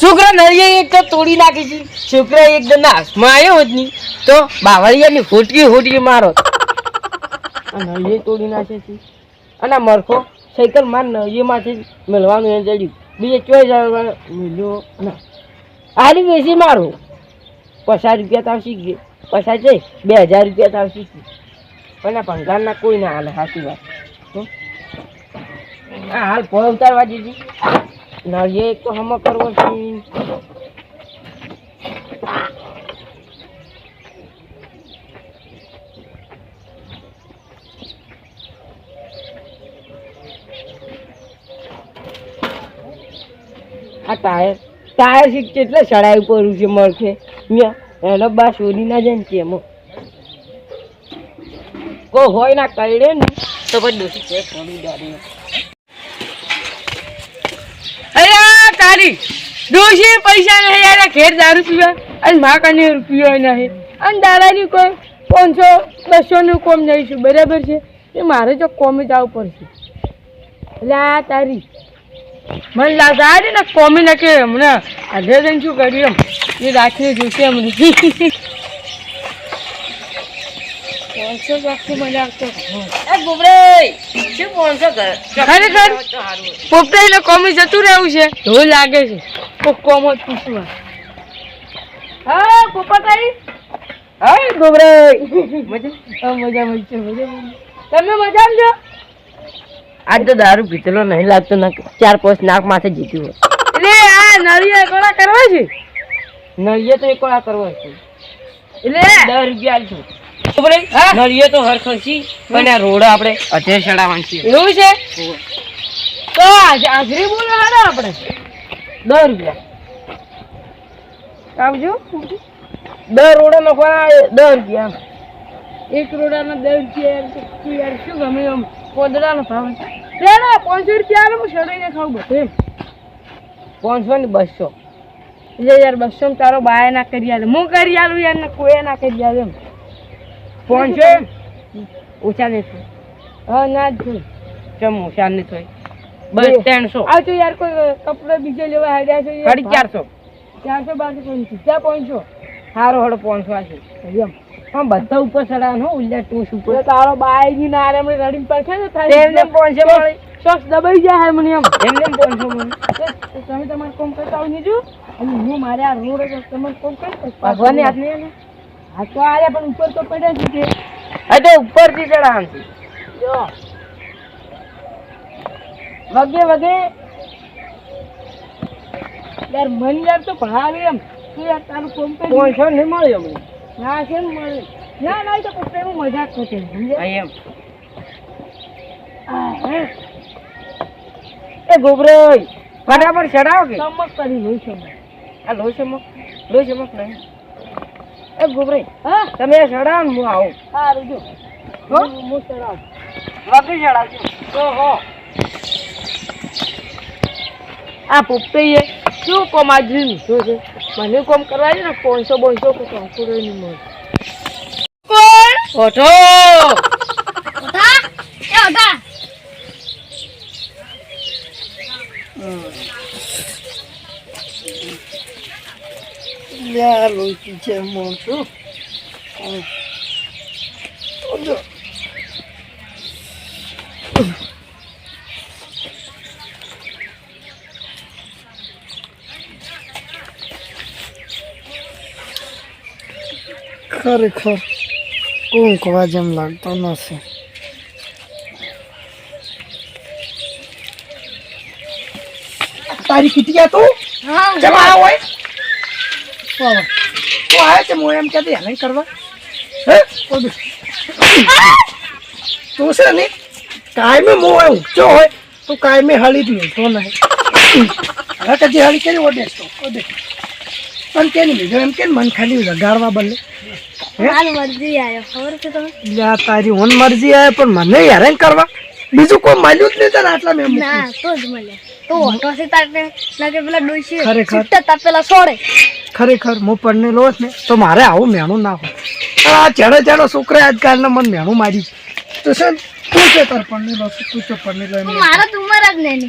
છોકરા નળિયા એક તો તોડી નાખી છે. છોકરા એકદમ નાશમાં આવ્યો જ નહીં. તો બાવળિયાની હોટકી હોટકી મારો. નળિયે તોડી નાખે છે. અને મરખો સાયકલ માર નળિયેમાંથી મેળવાનું એને ચડ્યું. બીજે ચોઈ જવા મેળ્યો ના આની બેસી મારો. પચાસ રૂપિયા તાવ શીખી પચાસ જઈ બે હજાર રૂપિયા તાવ શીખી આ ભંગારના કોઈ ના હાલે સાચી વાત? આ હાલ પોળ ઉતારવા દીધી. નળિયે એક તો હમો કરવો છે. આ ટાયર ટાયર સીટ કેટલે ચડાઈ પડ્યું છે મ્યા એનો બા શોધી ના જાય ને તેમાં કોઈ હોય ના કરડે ને. તો પછી દોષી છે થોડી દાડી અરે તારી પૈસા નહીં, યાર ઘેર દારૂ પીવા. અને મા કને રૂપિયો નહીં. અને દાદાની કોઈ પાંચસો બસો નું કોમ જઈશું બરાબર છે? એ મારે જો કોમે જવું પડશે. એટલે આ તારી. મને લાગે આ ને કોમી નાખે હમણાં. આજે જઈને શું કર્યું એમ? એ રાખીને જોશે હમણાં. પાંચસો રાખી મને ખરેખર? પોપટા એટલે કોમી જતું રહેવું છે. એવું લાગે છે. કોક કોમ જ પૂછવા હા પોપટાઈ. હા ગોબરાઈ મજા? મજા મજા મજા. તમે મજામાં છો આજ તો દારૂ પીતેલો નહીં લાગતો ચાર પાંચ નાક માથે જીત્યું હોય. એટલે આ નળિયા કોળા કરવા છે? નળિયા તો એક કોળા કરવા છે. એટલે? દસ રૂપિયા આલશું. નળિયે તો હરખી પણ આ રોડ આપણે અધે ચડાવવાનું એવું છે? તો હાજરી બોલો હાડો આપણે. દસ રૂપિયા. આવજો. દસ રોડા નખવાના દસ રૂપિયા એક રોડાના દસ રૂપિયા યાર શું ગમે એમ? કોદડાનો ભાવ રેડો પાંચસો રૂપિયા હું સડાઈને ખાઉં બધું. પાંચસો ને બસો. એટલે યાર બસો તારો બાય ના કરી આલે. હું કરી આલું યાર ને કોઈ ના કરી આલે એમ. પાંચસો ઓછા નહીં થાય. હા ના જ ચમ ઓછા નહીં થાય. બસ ત્રણસો. આવજો યાર કોઈ કપડે બીજો લેવા હાડ્યા છે સાડી ચારસો. ચારસો બારસો પાંચસો. ત્યાં પાંચસો. સારો હળો પાંચસો આ છે એમ. હા બધા ઉપર ચડાવવાનું હો ઉલ્લા ટોસ ઉપર. તારો બાયની નારે મને રડીને પડશે ને થાય. એમને પાંચસો મળી. શોખ દબાઈ જાય મને એમ. એમને પાંચસો મળી. તમે તમારે કોમ કરતા હોય નીજો અને હું મારે આ રોડ તમે કોમ કરી ભગવાનની આજ્ઞા હા તો આરે પણ ઉપર તો પડે છે કે? અરે ઉપરથી ચડાવવાનું જો. વગે વગે. યાર મન યાર તો ભાવે એમ. તું યાર તારું કોમ્પે કરી છો? ને મળ્યો મને ના કેમ મળે. ના ના તો પછી હું મજાક કરતો સમજે એમ. એ ગોબરાઈ ફટાફટ ચડાવ કે ચમક કરી લોહી ચમક. આ લોહી ચમક. લોહી ચમક નહીં. એ ગોબરાઈ હા? તમે ચડાવો ને હું આવું. સારું જો હો? હું ચડાવું વગી ચડાવજો તો હો. આ પોપટઈએ શું કોમ આજનું શું છે? મને કોમ કરવા છે ને પાંચસો બોનસો કે પાંચસો નહીં મળે કોણ? ઓઠો! યાર લોહી છે મોટું ખરેખર ઊંઘવા જેમ લાગતો નથી. તારી કીટી તું? જમા હોય વાહ. તું આવે છે હું એમ કહેતી હેરાન કરવા. હે. તું છે ને કાયમે હું હોય ઊંચો હોય તો કાયમે હળી જ મિલતો નહીં. હવે કદી હળી કરી ઓડે તો ઓડે. પણ કે નહીં બીજો એમ કે મન ખાલી લગાડવા બદલે. તારી ઓન મરજી આવે પણ મને હેરાન કરવા. બીજું કોઈ મળ્યું જ નહીં તને આટલા મેં ના તો જ મળે તો ઓટો છે તારે લાગે પેલા ડોસી ખરેખર. પેલા સોડે ખરેખર હું પડને લો ને તો મારે આવું મેણું ના હોય. આ ચડે ચડો છોકરા આજકાલના મને મેણું મારી તો છે તું છે તાર પરણેલો છે તું છે એમ. નહીં. મારો તો જ નહીં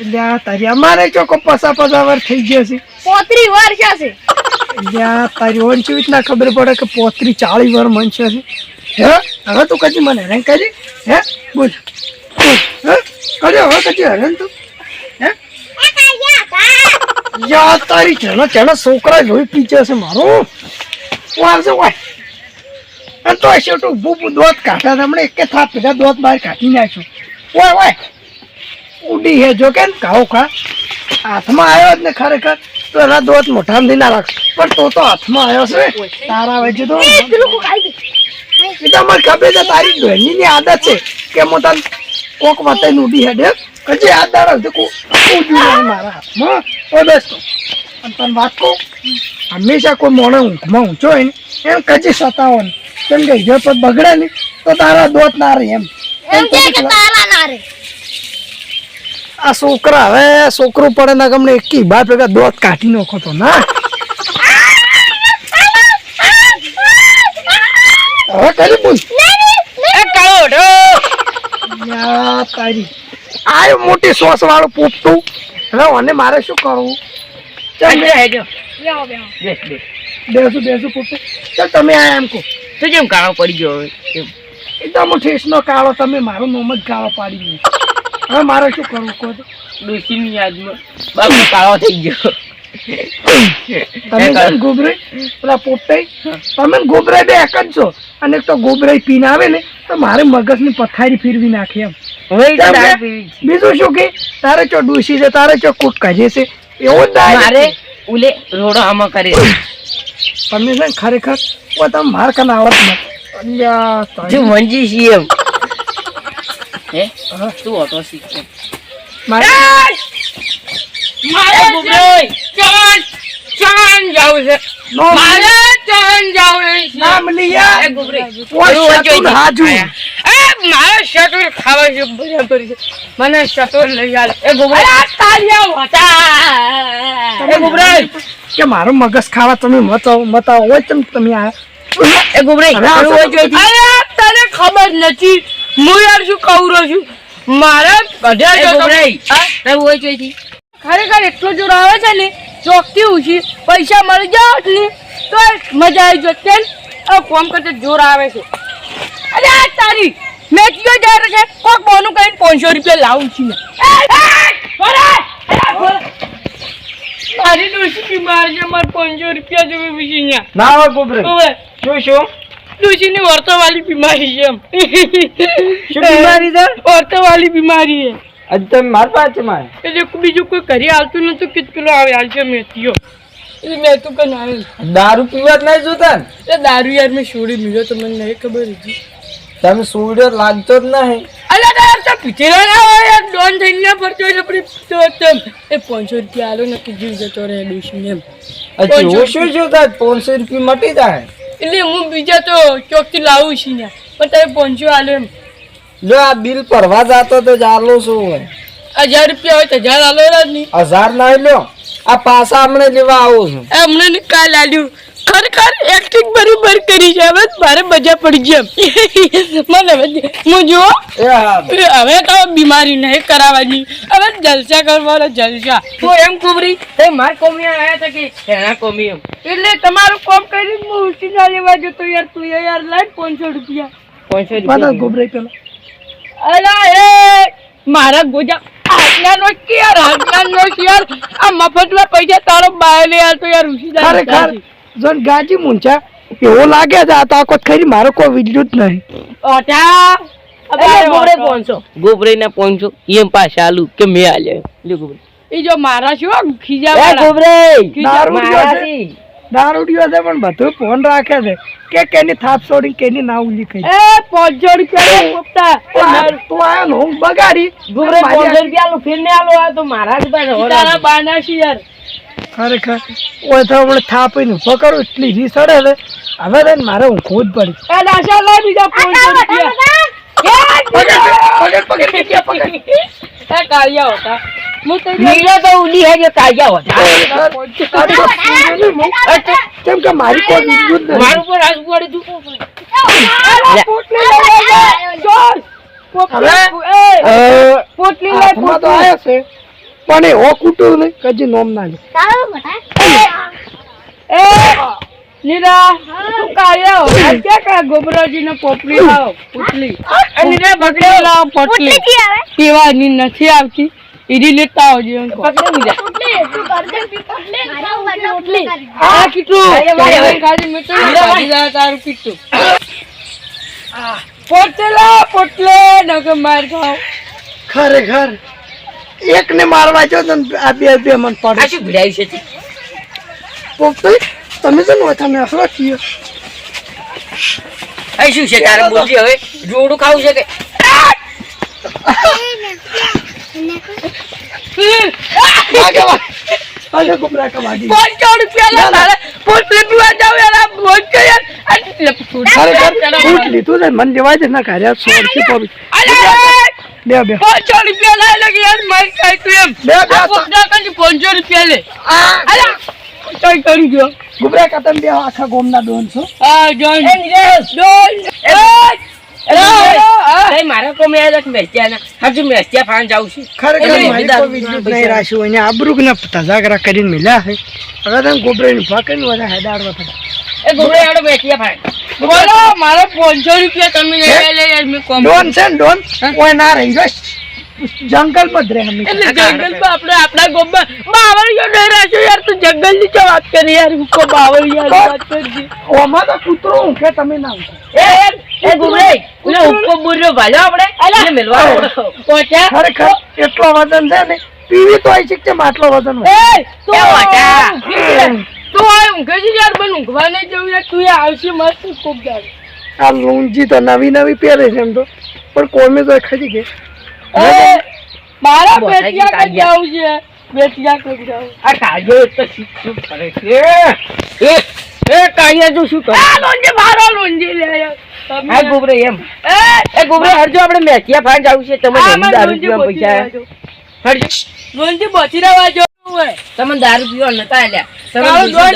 એટલે આ તારી અમારે ચોખ્ખો પસા પસા વાર થઈ ગયો છે. પોત્રી વર્ષ હશે એટલે આ તારી ઓન કેવી રીતના ખબર પડે કે પોત્રી ચાળી વાર મન છે. હે? હવે તું કદી મને હેરાન કરી હે? બોલ. બોલ. હે? કર્યો હવે કદી હેરાન તું. હે? યા તારી ચેનો ચેનો છોકરા જોઈ પીચે છે મારો. વારસે વાય અને તો છે તો બૂબુ દોત કાઢા હમણે એકે થાપ પીધા દોત બહાર કાઢી નાખ્યો. વાય વાય ઉડી હે જો કે કાઓ ખા. હાથમાં આવ્યો જ ને ખરેખર. તો એના દોત મોઢામાં ના રાખશે. પણ તો તો હાથમાં આવ્યો છે. તારા વચ્ચે તો. એ તો મને ખબર છે તારી ની આદત છે કે હું તને કોક વતાઈને ઉડી હેડે. કજી હાથ દાડા સુધી કો ઉડ્યું મારા હાથમાં. ઓ બેસતો. અને તને વાત કહું હંમેશા કોઈ મોણે ઊંઘમાં ઊંચો હોય ને એમ કજી સતાવો ને. કેમ કે જો તો બગડે ને તો તારા દોત ના રે એમ. એમ કે કે તારા ના રે. આ છોકરા હવે છોકરું પડે ને ગમને એકી બાર ભેગા દોત કાઢી નાખો તો ના. હવે કરી બોલ. યા તારી. આ મોટી સોસ વાળું પોપટું હવે અને મારે શું કરવું. બેસું બેસું. પોપટું ચાલ તમે આ એમ કહો. તો જેમ કાળો પડી ગયો હવે એમ. એકદમ ઠેસનો કાળો તમે મારું નોમ જ કાળો પાડી ગયો હવે મારે શું કરવું કહો તો. યાદમાં બાપુ કાળો થઈ ગયો. તમે ગોબરાઈ પેલા પોપટાઈ તમે ને ગોબરાઈ બે એક જ છો. અને એક તો ગોબરાઈ પીને આવે ને તો મારે મગજની પથારી ફેરવી નાખી એમ. છે. બીજું શું કે? તારે ચો ડૂસી છે તારે ચો કૂટ કાઢે છે એવો મારે ઉલે રોડો આમાં કરે તમે છે ખરેખર? ઓ તમે માર કન આવત ન જો તારી. મંજી છીએ એમ. હે? તું ઓટો શીખ મારે મારે ગુબરોય ચાન ચાન જાવું છે. મારે ચાન જાવું છે. નામ લીયા. એ ગુબરી. ઓ શતુન હાજુ. એ મારે શટુર ખાવા છે બરાબર છે. મને શટુર લઈ આલ. એ ગુબરી. તાલિયા હતા એ ગુબરી. કે મારો મગજ ખાવા તમે મતાવો મતાવો. હોય તમે તમે આ એ ગુબરી. હવે હોય જોઈતી. અરે તને ખબર નથી. હું યાર શું કહું રહ્યો છું? મારે બધા. હોય જોઈતી ખરેખર એટલો જોર આવે છે ને ચોકથી ઉછી પૈસા મળી જાવ ને તો મજા આવી જત કેમ? હવે ફોન કરતે જોર આવે છે. અરે આ તારી મેં કયો જાય છે કોક બોનું કહીને પાંચસો રૂપિયા લાવું છું. મારી ડોશી બીમાર છે મારે પાંચસો રૂપિયા જોવે પછી ના હોય ગોબરે શું શું ડોશીની વર્તવાળી બીમારી છે એમ. શું બીમારી છે? વર્તવાળી બીમારી છે. આજે તમે માર પાસે મારે એટલે બીજું કોઈ ઘરે આવતું નતું કે પેલો આવે હાલશે મેથીઓ એટલે મેં તો કન આવે દારૂ પીવા જ નહીં જોતા ને? એ દારૂ યાર મેં છોડી દીધો તો મને નહીં ખબર હતી તમે સુડ્યો લાગતો જ નહીં. અલ્યા તાર તો પીછેલા ના હોય યાર. ડોન થઈને ફરતો એટલે પીતો તમ એ પાંચસો રૂપિયા આલો ને કે જીવ જતો રહે ડોશીને એમ. અચ્છા હું શું જોતા પાંચસો રૂપિયા મટી જાય. એટલે હું બીજા તો ચોકથી લાવું છું ને પણ તમે પાંચસો આલો એમ. જો આ બિલ ભરવા જતો તો જાલો શું હોય? હજાર રૂપિયા હોય તો હજાર આલો જ નહીં. હજાર ના લ્યો. આ પાછા હમણે લેવા આવું છું. હમણે ને કાલ આલ્યું. ખરેખર એક્ટિંગ બરાબર કરી છે. હવે મારે મજા પડી ગઈ મને હું જુઓ. હવે તો બીમારી નહીં કરાવવાની. હવે જલસા કરવાનો જલસા. તો એમ કુબરી એ માર કોમી આવ્યા હતા કે એના કોમી એમ. એટલે તમારું કોમ કરીને હું ઉછીના લેવા જતો યાર. તું યાર લાઈ પાંચસો રૂપિયા. પાંચસો રૂપિયા. ગોબરાઈ પેલા. અલા એ મારા ગુજા આજના નો કે યાર આજના નો કે યાર આ મફતમાં પૈસા તારો બાયલે યાર તો યાર ઉછીના ખરેખર જોન ગાજી મુંચા એવો લાગે છે આ તાકોત ખરી મારો કોઈ વિદ્યુત જ નહીં. ઓટા ગોબરે પાંચસો ગોબરે ના પાંચસો એમ પાછા આલુ કે મેં આલ્યા. લે ગોબરે. જો મારા શું ખીજા ગોબરે. દારૂડિયો છે પણ બધું ફોન રાખે છે. કે કેની થાપ છોડી કેની ના ઉલી કઈ. એ પાંચસો રૂપિયા નો પોપટા. તું આ- ને હું બગાડી મારી પાંચસો રૂપિયા આલુ ફેર ને આલો આ તો મારા જ પાસે હોરા તારા બાના છે યાર. ખરેખર ઓય તો હમણાં થાપી નું કરું એટલી જી સડે છે. હવે તો મારે હું ખુદ પડી. એ દાશા લાય બીજા પાંચસો રૂપિયા. પકડ પકડ પકડ પકડ એ કાળિયા હતા. નીલો તો ઉડી હે જે તાજા હતા કેમ કે મારી કોઈ વિજ્યું જ નહીં મારું પર હાથ ઉપાડી તું પોટલી લે તો પોટલી છે પણ એવો કૂટું નહીં કજી નોમ ના લે એ નીરા તું કાયો આ કે કા ગોબરાજી ને પોપલી લાવ પોટલી નીરા રે લાવ પોટલી પીવાની નથી આવતી ઈડી લેતા આવજો તું આ ભાઈ. ખાલી મીઠું તારું પોટલે પોટલે નકે માર ખરેખર? એક ને મારવા જો તો આ બે બે મન આ પડે શું ભીડાયું છે? પોપટઈ તમે શું ને તમે અસરો છીએ આ શું છે તારે બોલજી હવે જોડું ખાવું છે કે? પીવા જાવ છે મન ના કાર્યા સો રૂપિયા બે બે પાંચસો રૂપિયા લાય લે. કે યાર મારી ખાય એમ બે બે પોટલા કંઈ પાંચસો રૂપિયા લે આ અલે કઈ કરી ગયો ગુમરા કા તમે બે આખા ગોમના દોન છો આ જોન એ મારા. હજુ ફાન જાઉં છું. ખરેખર રાખ્યું અહીંયા આબરૂ ને તજાગરા કરીને મિલ્યા છે. હવે તમે ગોબરાની ભાકરીને બધા હેડાડવા થતા એ ગોબરે હેડો મેસ્ટિયા ફાન. બોલો મારે પાંચસો રૂપિયા તમે લઈ લે ડોન છે ડોન? કોઈ ના રહી જાય જંગલમાં જ રહે એટલે જંગલમાં આપણે આપણા ગામમાં બાવળિયો નહીં રહેશો યાર તું જંગલની તો વાત કરી યાર હું કો બાવળિયા વાત કરજી ઓમાં તો કૂતરો ઊંઘે તમે ના ઊંઘે. એ એ આપણે? એને. ખરેખર એટલો વજન છે ને પીવી તો આવી છે આટલો વજન એ તું વાટા. તું આ ઊંઘે છે યાર મને ઊંઘવા નહીં જવું યાર તું આવશે મસ્ત ખૂબ જાણ આ લુંજી તો નવી નવી પહેરે છે એમ તો. પણ કોમે તો ખરી ગઈ મારા બેટિયા કઈ જાવ છે. બેટિયા કઈ જાવ આ કાયો તો શું કરે છે? એ એ કાયા જો શું કરે? આ લોંજી મારો લોંજી લે. આ તમે એમ. એ ગુબરે હરજો આપણે મેચિયા ફાન જાવ છે. તમે જમી દારૂ પીવા પૈસા. હરજો. લોંજી બચી રહેવા જો તમે દારૂ પીવા નતા આલ્યા. તમે દવા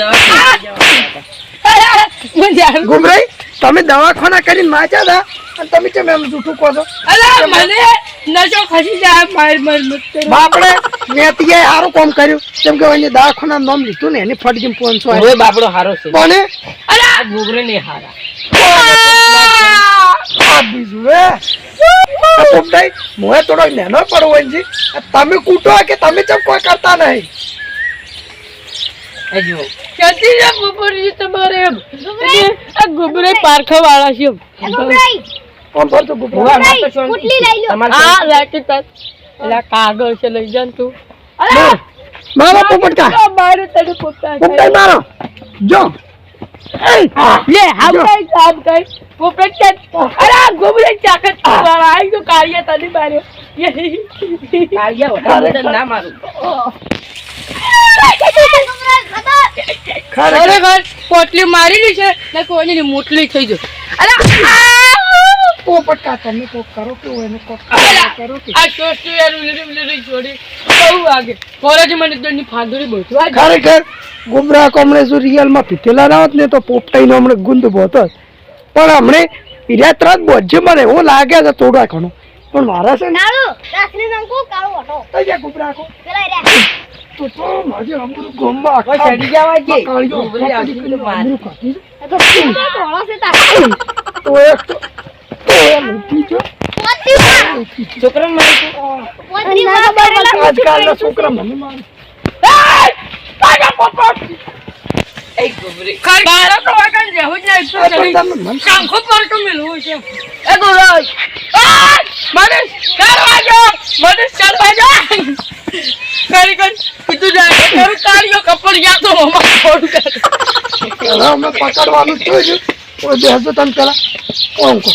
ગુમરાઈ તમે દવાખાના કરીને નાચ્યા હતા? અને તમે કેમ એમ જૂઠું કહો છો? અલા મને નશો ખસી જાય માર માર બાપડે નેતીએ હારું કામ કર્યું. કેમ કે અહીંયા દવાખાના નામ લીધું ને એની ફટકી પોનસો હવે બાપડો હારો છે. કોને? અલા! આ ને હારા. આ બીજું રે આ પોપટાઈ મોએ થોડો નેનો પડવો છે તમે કૂટો કે તમે ચમ કોઈ કરતા નહીં? એ જુઓ ક્યાંથી છે બપોરજી તમારે એમ? આ ગોબરે પારખા વાળા છે ગુબરા ભૂવા તો શાંતિ. આ લાટી એલા કાગળ છે લઈ જા ને તું. અલા! મારો પોપટકા તને મારો જો. લે હામ કઈ હામ કઈ પોપટ અરે ગોબરે ચાકત વાળા. આઈ તો તને માર્યો. કાળિયા ના મારું. ખરેખર. પોટલી મારેલી છે ને કોઈની મોટલી થઈ ગઈ અલા પોપટકા તમે કોક કરો કે એને કોક કરો કે આ સોસ્તુ યાર ઉલરી ઉલરી છોડી બહુ વાગે. કોલેજ મને દંડની ફાંદડી બહુ ખરેખર ગુમરા કોમણે જો રિયલમાં પીતેલા ના ને તો પોપટાઈનો હમણે ગુંદ બોતો પણ હમણે પીર્યા ત્રણ બોજે મને એવું લાગે છે થોડા ઘણો. પણ મારા છે ને? નાળુ નંકો કાળો હતો તો જે ગુમરા કો. પેલા રે તો તો માજે અમરું ગોમ્બા કોઈ ચડી જવા દે. કાળિયો આવતી પેલું માર. અમરું કાઢી તો કોળો છે. તા તો એક તો તો એ જો પોતી મારી તું. આજકાલના છોકરા મને મારે. એ ગોબરે. બારા તો વાગન જેવું જ નહીં તો પણ તમે પર તો મેલવું છે. એ ગોરાજ મને ચાર વાજો મને ચાર વાજો કરી કરી કીધું જાય તારું કાર્યો કપડ યા તો મમ્મા થોડું કર હવે અમે પકડવાનું જ છે. કોઈ બેસજો તમે પેલા. કોણ કો.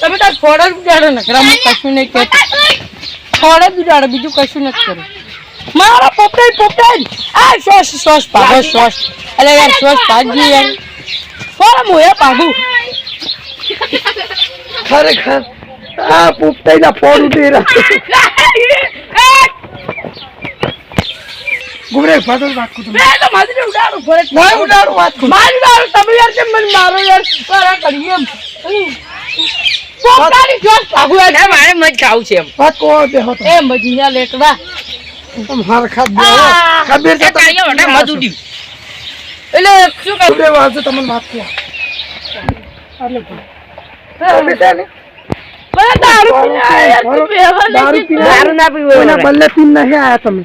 તમે તાર ફોડ જ ને. ગ્રામ કશું નહીં કે ફોડ જ બીજું કશું નથી કર્યું મારો પોપટાઈ પોપટાઈ આ સોસ સોસ પાગો સોસ અરે યાર સોસ પાગી યાર. હું એ પાગું ખરેખર આ પોપટાઈના ફોન ઉડી રહ્યા. ગુમરે ઊભા વાત કરું બે તો મારી ઉડાડું ફરે ના ઉડાડું વાત કુ મારી ઉડાડું તમે યાર કેમ મને મારો યાર? સારા કરીએ એમ. પોતાની જોત? ભાગુ ના મારે મત ખાવું છે એમ. વાત કો બેહો હો એ મજીયા લેટવા તમ હાર ખાદ દે ખબર છે એ કાળિયા વટા મધ એટલે શું કરું? તમને વાત કો આટલે દારૂ પીને નહીં. આયા તમે.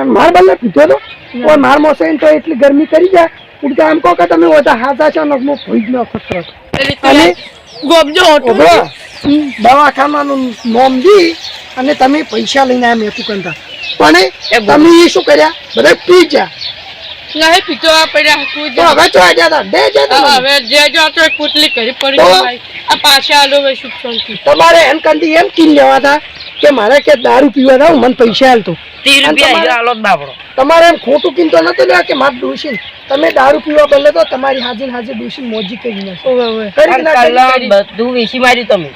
અને માર બલ્લે પીધો તો? કોઈ માર મોસે તો એટલી ગરમી કરી જાય ઉડકે આમ કહો કે તમે ઓછા હાથા છો ને હું ભૂજ નો ખતરો અને ગોબજો હોતું દવાખાનાનું નોમ દી અને તમે પૈસા લઈને આમ મેં કરતા પણ. તમે એ શું કર્યા? બધા પી ગયા. નહીં પીતો આ પડ્યા તો. હવે તા દે જે હવે જે જો તો એક કરી પડી. આ પાછા આલો હવે સુખ શાંતિ. તમારે એમ કંદી એમ કીન લેવા હતા કે મારે કે દારૂ પીવા જાવ મને પૈસા હાલતો ત્રીસ અને તમારે- આલો જ બાપડો તમારે એમ ખોટું કીનતો નતો લેવા કે મારે દોષી તમે દારૂ પીવા બદલે તો તમારી હાજર હાજર દોષી મોજી કરી નાખો. ના? બધું વેચી માર્યું તમે.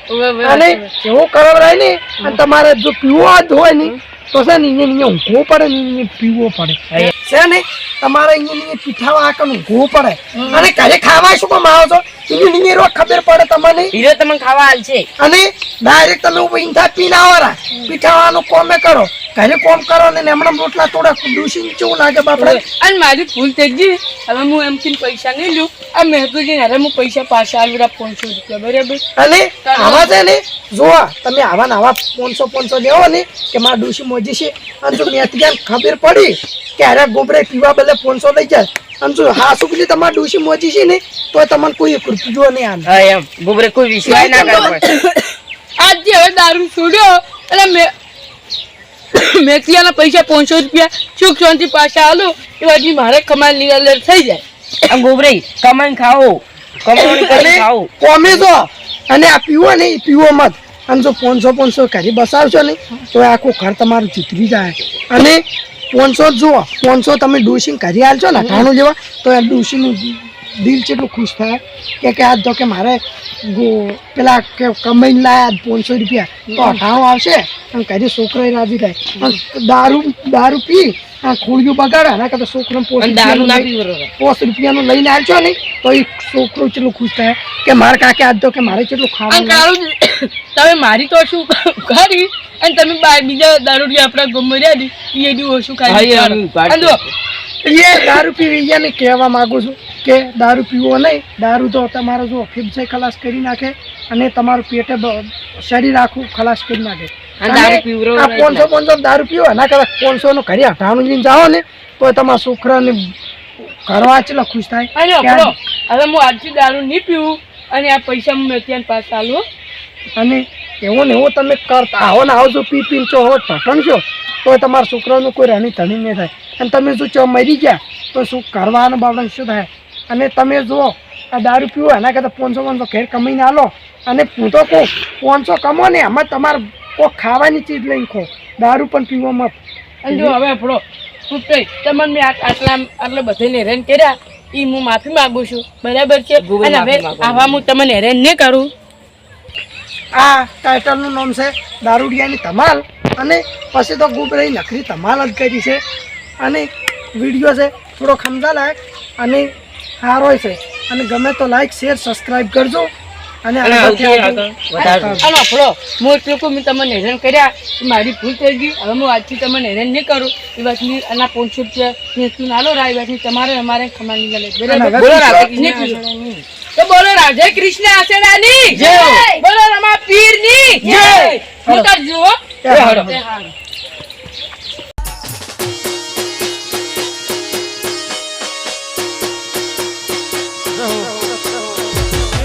અને એવું કરવરાય ને અને તમારે જો પીવો જ હોય ને તો છે ને અહીંયા અહીંયા ઊંઘવું પડે ને અહીંયા પીવો પડે. છે ને? તમારે અહીંયા અહીંયા પીઠાવા આકન ઊંઘવું પડે. અને ઘરે ખાવા શું રોજ ખબર પડે તમને? હીરો તમને ખાવા હાલ છે. અને ડાયરેક્ટ તમે ઈંધા પીને આવરા પીઠાવાનું કોમે કરો. ઘરે કોમ કરો ને હમણાં રોટલા તોડા દૂષિત કેવું લાગે બાપડે. અને મારી ભૂલ થઈ ગઈ. હવે હું એમ કીને પૈસા નહીં લઉં. આ મહેતુજી ને હું પૈસા પાછા આલું પાંચસો રૂપિયા બરાબર? અને આવા છે ને જોવા તમે આવા ને આવા પાંચસો પાંચસો લેવો ને કે મારા ડોશી મોજી છે. અને જો મેં ખબર પડી કે અરે ગોબરે પીવા બદલે પાંચસો લઈ જાય અને જો હા શું પેલી તમારી ડોશી મોજી છે ને તો તમને કોઈ એક નહીં આલે હા એમ. ગોબરે કોઈ વિશ્વાસ ના કરે આજે હવે દારૂ છોડ્યો એટલે મેં મેથિયાના પૈસા પાંચસો રૂપિયા સુખ શાંતિ પાછા આલો એ બાજુ મારે કમાલ નિરાલર થઈ જાય. આમ ગોબરી કમાઈ ખાઓ. કમાણી કરી ખાઓ. કોમે તો અને આ પીવો ને પીવો મત. અને જો પાંચસો પાંચસો કરી બસાવશો ને તો આખું ઘર તમારું ચીતરી જાય. અને પાંચસો જુઓ. પાંચસો તમે ડુસિંગ કરી આલશો ને અઠાણું જેવા તો એ ડોસીનું દિલ કેટલું ખુશ થાય કે કે આજ તો કે મારે પેલા કે કમાઈને લાયા પાંચસો રૂપિયા. તો અઠાણું આવશે. અને કહે છોકરો રાજી થાય દારૂ દારૂ પી ખોળિયું બગાડે. એના કરતા છોકરો પોસ્ટ રૂપિયાનું લઈને આવજો ને તો એ છોકરો કેટલું ખુશ થાય કે મારે કાકે આજ તો કે મારે કેટલું ખાવાનું તમે મારી તો શું કરી? અને તમે બા- બીજા દારૂ આપણા ગમર્યા ને એ ઓછું ખાઈ એ દારૂ પીવી એને કહેવા માગું છું કે દારૂ પીવો નહીં. દારૂ તો તમારો જો ફિફ્સે ખલાસ કરી નાખે અને તમારું પેટે શરીર આખું ખલાસ કરી નાખે. પોણસો પાંચસો પાંચસો દારૂ પીવો એના કરતા પાંચસો નું ઘરે અઠાણું લઈને જાઓ ને તો તમારા છોકરાને ઘરવા ચેટલા ખુશ થાય. હવે હું આજથી દારૂ નહીં પીવું અને આ પૈસા હું મેથિયાને પાસ આલું અને એવું ને એવું તમે કરતા આવો ને આવો જો પી પીને છો હો ઢટણ છો તો તમારા છોકરાનું કોઈ રણી ધણી નહીં થાય. અને તમે જો ચો મરી ગયા? તો શું કરવાનું બાબત શું થાય? અને તમે જુઓ આ દારૂ પીવો એના કરતાં પાંચસો પાંચસો ઘેર કમાઈને આલો. અને હું તો કહું પાંચસો કમો ને એમાં તમારે કોઈ ખાવાની ચીજ લઈને ખો. દારૂ પણ પીવો મત. અને જો હવે આપણો હું તમને મેં આટલા આટલા બધાને હેરાન કર્યા એ હું માફી માંગુ છું. બરાબર છે? અને હવે આવા હું તમને હેરાન નહીં કરું. આ ટાઇટલનું નામ છે દારૂડિયાની ધમાલ. અને પછી તો ગુબરાઈ નખરી ધમાલ જ કરી છે. અને વીડિયો છે થોડો ખમજા લાયક અને સારો છે. અને ગમે તો લાઈક શેર સબસ્ક્રાઇબ કરજો. અને હું એટલું મેં તમને હેરાન કર્યા મારી ભૂલ થઈ ગઈ. હવે હું આજથી તમને હેરાન નહીં કરું. એ વાતની આના પાંચસો રૂપિયા નાલો રાય વાતની તમારે અમારે ખમાની તો બોલો રાધે કૃષ્ણ આસેડાની જય. બોલો રમા પીરની. જય. હું તાર જુઓ.